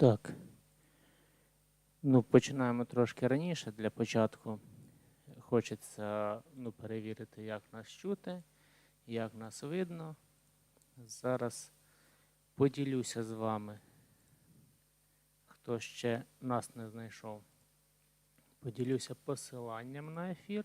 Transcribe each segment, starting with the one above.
Так. Ну, починаємо трошки раніше. Для початку хочеться ну, перевірити, як нас чути, як нас видно. Зараз поділюся з вами, хто ще нас не знайшов. Поділюся посиланням на ефір.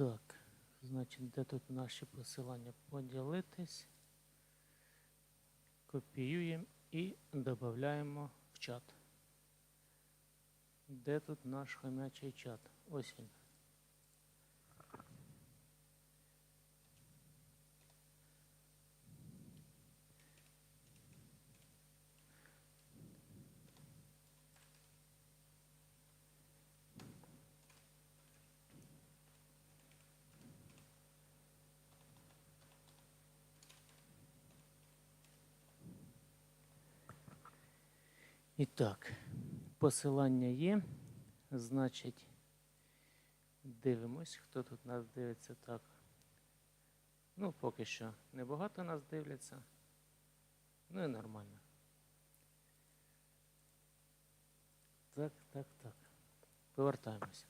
Так, значить, де тут наші посилання? Поділитись. Копіюємо і додаємо в чат. Де тут наш хомячий чат? Ось він. І так, посилання є. Значить, дивимось, хто тут нас дивиться так. Ну, поки що небагато нас дивляться. Ну і нормально. Так, так, так. Повертаємося.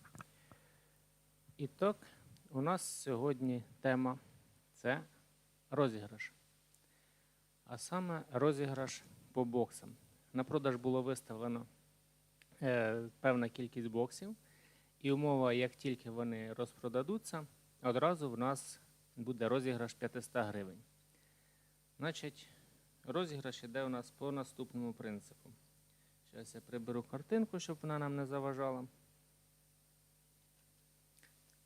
І так, у нас сьогодні тема це розіграш. А саме розіграш по боксам. На продаж було виставлено е, певна кількість боксів, і умова, як тільки вони розпродадуться, одразу в нас буде розіграш 500 гривень. Значить, розіграш іде у нас по наступному принципу. Зараз я приберу картинку, щоб вона нам не заважала.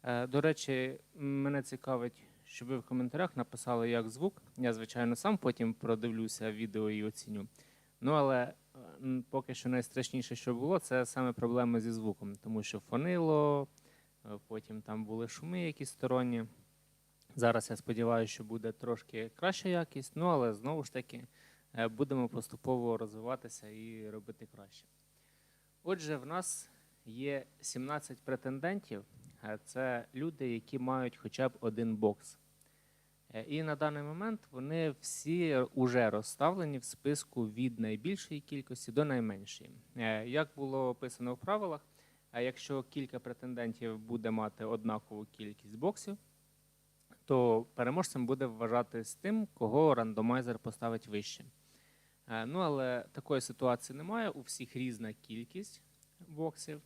Е, До речі, мене цікавить, щоб ви в коментарях написали, як звук. Я, звичайно, сам потім продивлюся відео і оціню. Ну, але е, поки що найстрашніше, що було, це саме проблеми зі звуком, тому що фонило, е, потім там були шуми якісь сторонні. Зараз я сподіваюся, що буде трошки краща якість, ну але знову ж таки е, будемо поступово розвиватися і робити краще. Отже, в нас є 17 претендентів. Це люди, які мають хоча б один бокс. Е, І на даний момент вони всі вже розставлені в списку від найбільшої кількості до найменшої. Е, Як було описано в правилах, якщо кілька претендентів буде мати однакову кількість боксів, то переможцем буде вважатись тим, кого рандомайзер поставить вище. Е, Ну, але такої ситуації немає. У всіх різна кількість боксів.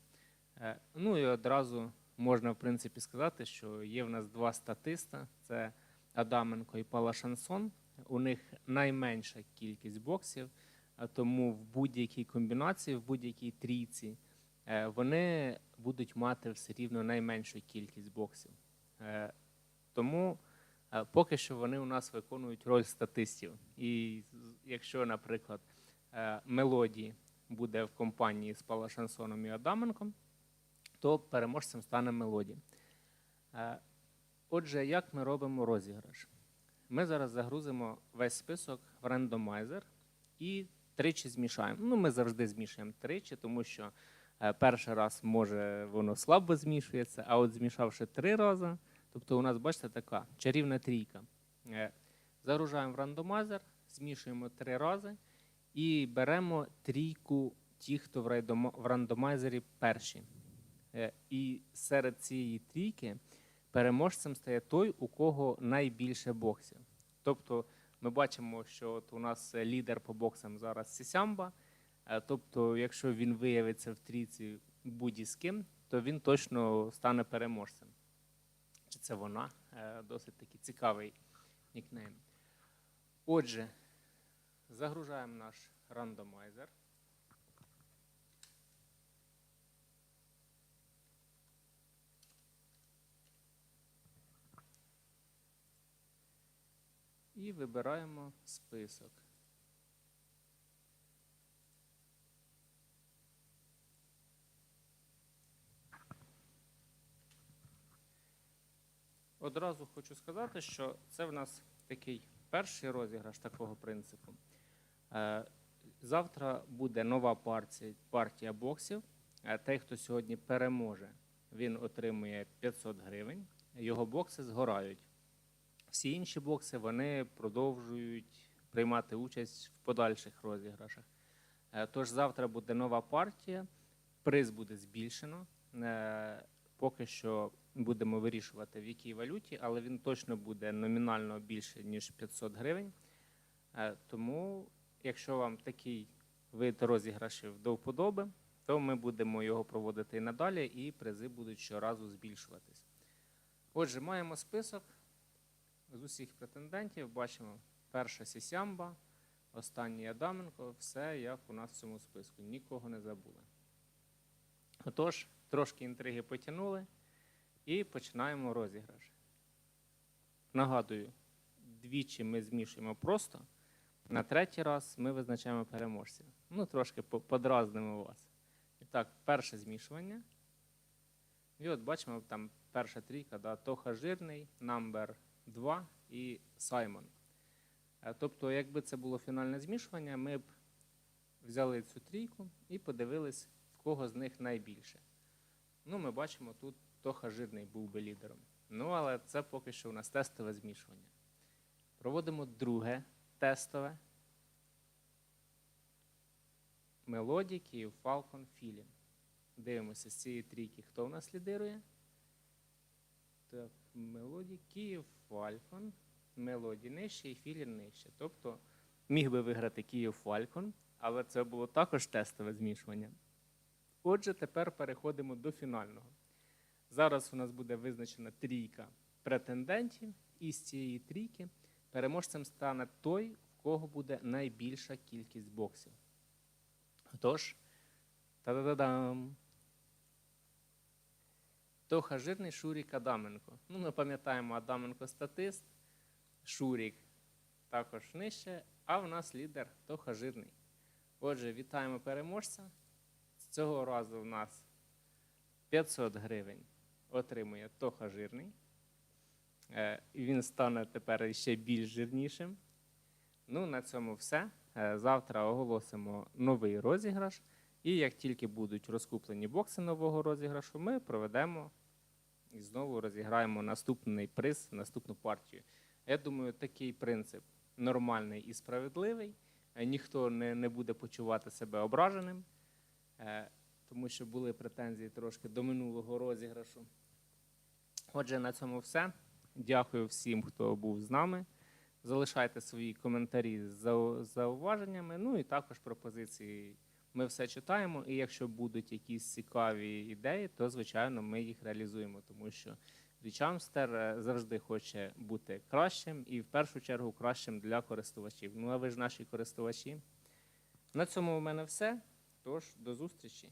Е, Ну і одразу можна, в принципі, сказати, що є в нас два статиста: це Адаменко і Пала Шансон. У них найменша кількість боксів, тому в будь-якій комбінації, в будь-якій трійці е, вони будуть мати все рівно найменшу кількість боксів. Е, Тому е, поки що вони у нас виконують роль статистів. І якщо, наприклад, мелодії буде в компанії з Пала Шансоном і Адаменком, то переможцем стане мелодія. Отже, як ми робимо розіграш? Ми зараз загрузимо весь список в рандомайзер і тричі змішаємо. Ну, ми завжди змішуємо тричі, тому що е, перший раз може воно слабо змішується, а от змішавши три рази, тобто у нас, бачите, така чарівна трійка. Е, Загружаємо в рандомайзер, змішуємо три рази і беремо трійку ті, хто в рандомайзері перші. Е, І серед цієї трійки переможцем стає той, у кого найбільше боксів. Тобто ми бачимо, що от у нас е, лідер по боксам зараз Сісямба. Е, Тобто, якщо він виявиться в трійці будь з ким, то він точно стане переможцем. Чи це вона? Е, Досить такий цікавий нікнейм. Отже, загружаємо наш рандомайзер. І вибираємо список. Одразу хочу сказати, що це в нас такий перший розіграш такого принципу. Е, Завтра буде нова партія, партія боксів. Е, Той, хто сьогодні переможе, він отримує 500 гривень. його бокси згорають. Всі інші бокси вони продовжують приймати участь в подальших розіграшах. Е, Тож завтра буде нова партія, приз буде збільшено. Е, Поки що будемо вирішувати в якій валюті, але він точно буде номінально більше, ніж 500 гривень. Е, Тому, якщо вам такий вид розіграшів до вподоби, то ми будемо його проводити і надалі, і призи будуть щоразу збільшуватись. Отже, маємо список з усіх претендентів. Бачимо перша Сісямба, останній Адаменко. Все як у нас в цьому списку. Нікого не забули. Отож, трошки інтриги потягнули і починаємо розіграш. Нагадую, двічі ми змішуємо просто. На третій раз ми визначаємо переможця. Ну, трошки по- подразнимо вас. І так, перше змішування. І от бачимо, там перша трійка, да, Тоха Жирний, Number 2 і Саймон. Е, Тобто, якби це було фінальне змішування, ми б взяли цю трійку і подивились, в кого з них найбільше. Ну, ми бачимо, тут Тоха Жирний був би лідером. Ну, але це поки що у нас тестове змішування. Проводимо друге тестове. Мелодії, Київ, Falcon, Філін. Дивимося з цієї трійки, хто у нас лідирує. Так, мелодії, Київ, Фалькон, мелодії нижче і Філін нижче. Тобто міг би виграти Київ Фалькон, але це було також тестове змішування. Отже, тепер переходимо до фінального. Зараз у нас буде визначена трійка претендентів, і з цієї трійки переможцем стане той, в кого буде найбільша кількість боксів. Тож, та-да-да-дам. Тоха Жирний, Шурік Адаменко. Ну, ми пам'ятаємо Адаменко статист, Шурік також нижче, а в нас лідер Тоха Жирний. Отже, вітаємо переможця. З цього разу в нас 500 гривень отримує Тоха Жирний. Е, Він стане тепер ще більш жирнішим. Ну, на цьому все. Е, Завтра оголосимо новий розіграш. І як тільки будуть розкуплені бокси нового розіграшу, ми проведемо і знову розіграємо наступний приз, наступну партію. Я думаю, такий принцип нормальний і справедливий. Е, Ніхто не, не буде почувати себе ображеним, е, тому що були претензії трошки до минулого розіграшу. Отже, на цьому все. Дякую всім, хто був з нами. Залишайте свої коментарі з зау- зауваженнями, ну і також пропозиції. Ми все читаємо, і якщо будуть якісь цікаві ідеї, то звичайно ми їх реалізуємо, тому що Річамстер е, завжди хоче бути кращим і в першу чергу кращим для користувачів. Ну а ви ж наші користувачі. На цьому у мене все. Тож до зустрічі.